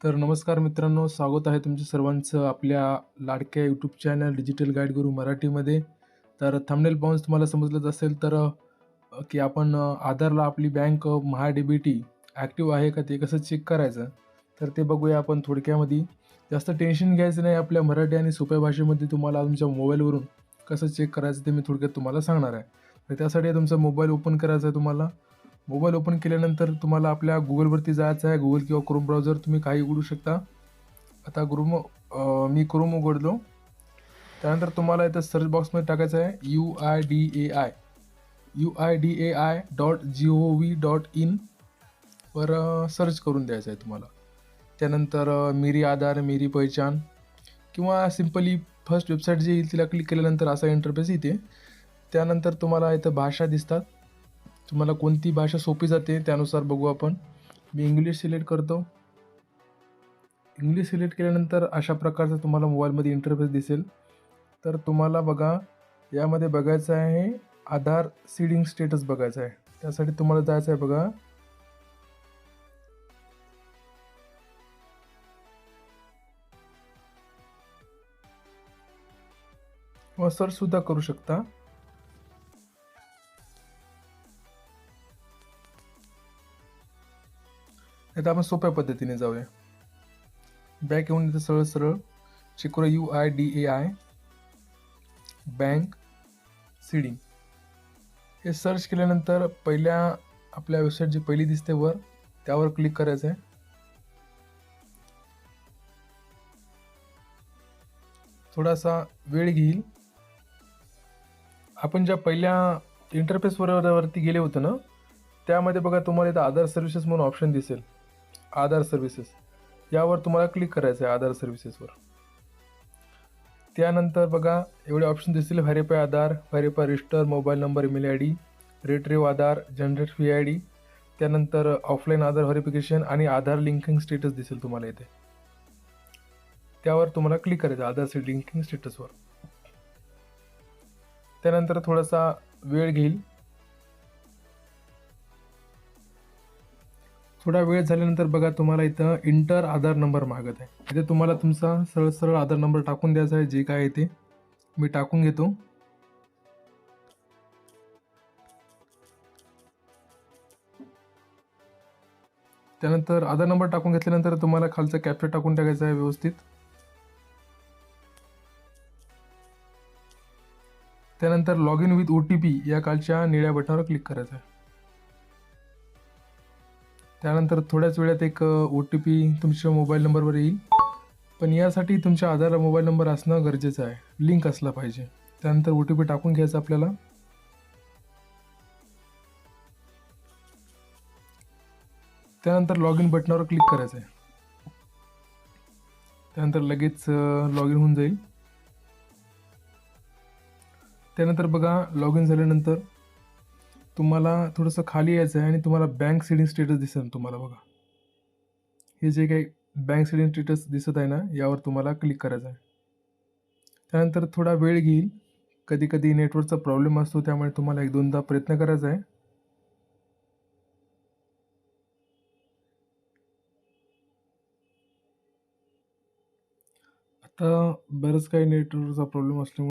तर नमस्कार मित्रांनो स्वागत आहे तुमच्या सर्वांचं आपल्या लाडक्या यूट्यूब चॅनल डिजिटल गाईड गुरु मराठीमध्ये. तर थंबनेल पाहून तुम्हाला समजलंच असेल तर की आपण आधारला आपली bank Maha D B T active आहे का ते कसं चेक करायचं? तर ते बघूया आपण थोडक्यामध्ये. जास्त टेन्शन घ्यायचं नाही आपल्या मराठी आणि सोप्या भाषेमध्ये तुम्हाला तुमच्या मोबाईलवरून कसं चेक करायचं ते मी थोडक्यात तुम्हाला सांगणार आहे. तर त्यासाठी तुमचा मोबाईल ओपन करायचा आहे तुम्हाला. मोबाईल ओपन केल्यानंतर तुम्हाला आपल्या गुगलवरती जायचं आहे गुगल किंवा क्रोम ब्राउझर तुम्ही काही उघडू शकता. आता क्रोम मी क्रोम उघडलो. त्यानंतर तुम्हाला इथं सर्च बॉक्समध्ये टाकायचं आहे U I D A I U I D A I dot G O V dot in वर सर्च करून द्यायचं आहे तुम्हाला. त्यानंतर मेरी आधार मेरी पहिचान किंवा सिम्पली फर्स्ट वेबसाईट जी येईल तिला क्लिक केल्यानंतर असा इंटरफेस येते त्यानंतर तुम्हाला इथं भाषा दिसतात. तुम्हाला कोणती भाषा सोपी जाते त्यानुसार बघू आपण. मी इंग्लिश सिलेक्ट करतो. इंग्लिश सिलेक्ट केल्यानंतर अशा प्रकारचा तुम्हाला मोबाईलमध्ये इंटरफेस दिसेल. तर तुम्हाला बघा यामध्ये बघायचं आहे आधार सीडिंग स्टेटस बघायचं आहे. त्यासाठी तुम्हाला जायचं आहे बघा. किंवा सर्चसुद्धा करू शकता. आता आपण सोप्या पद्धतीने जाऊया. बॅक येऊन इथं सरळ सरळ चिकुरा U I D A I bank seeding हे सर्च केल्यानंतर पहिल्या आपल्या वेबसाईट जी पहिली दिसते वर त्यावर क्लिक करायचं आहे थोडासा वेळ घेईल. आपण ज्या पहिल्या इंटरफेसवर वरती गेले होतो ना त्यामध्ये बघा तुम्हाला इथं आधार सर्व्हिसेस म्हणून ऑप्शन दिसेल. आधार सर्व्हिसेस यावर तुम्हाला क्लिक करायचं आहे आधार सर्व्हिसेसवर त्यानंतर बघा एवढे ऑप्शन दिसतील. Verify Aadhaar verify register mobile number email I D retrieve Aadhaar generate V I D त्यानंतर ऑफलाईन आधार व्हेरिफिकेशन आणि आधार लिंकिंग स्टेटस दिसेल तुम्हाला इथे. त्यावर तुम्हाला क्लिक करायचं आधार लिंकिंग स्टेटसवर त्यानंतर थोडासा वेळ घेईल. थोडा वेळ झाल्यानंतर बघा तुम्हाला इथं इंटर आधार नंबर मागत आहे. इथे तुम्हाला तुमचा सरळ सरळ आधार नंबर टाकून द्यायचा आहे जे काय आहे ते. मी टाकून घेतो. त्यानंतर आधार नंबर टाकून घेतल्यानंतर तुम्हाला खालचा कॅप्चर टाकून टाकायचा आहे व्यवस्थित. त्यानंतर log in with O T P या खालच्या निळ्या बटनावर क्लिक करायचं आहे. त्यानंतर थोड्याच वेळात एक ओ टी पी तुमच्या मोबाईल नंबरवर येईल. पण यासाठी तुमच्या आधार मोबाईल नंबर असणं गरजेचं आहे. लिंक असला पाहिजे. त्यानंतर ओ टी पी टाकून घ्यायचा आपल्याला. त्यानंतर लॉग इन बटनावर क्लिक करायचं आहे त्यानंतर लगेच लॉग इन होऊन जाईल. त्यानंतर बघा लॉग इन झाल्यानंतर तुम्हाला थोडंसं खाली यायचं आहे आणि तुम्हाला बँक सेडिंग स्टेटस दिसेल तुम्हाला बघा. हे जे काही बँक सेडिंग स्टेटस दिसत आहे ना यावर तुम्हाला क्लिक करायचं आहे. त्यानंतर थोडा वेळ घेईल. कधी कधी नेटवर्कचा प्रॉब्लेम असतो त्यामुळे तुम्हाला एक दोनदा प्रयत्न करायचा आहे. आता बरंच काही नेटवर्कचा प्रॉब्लेम असल्यामुळे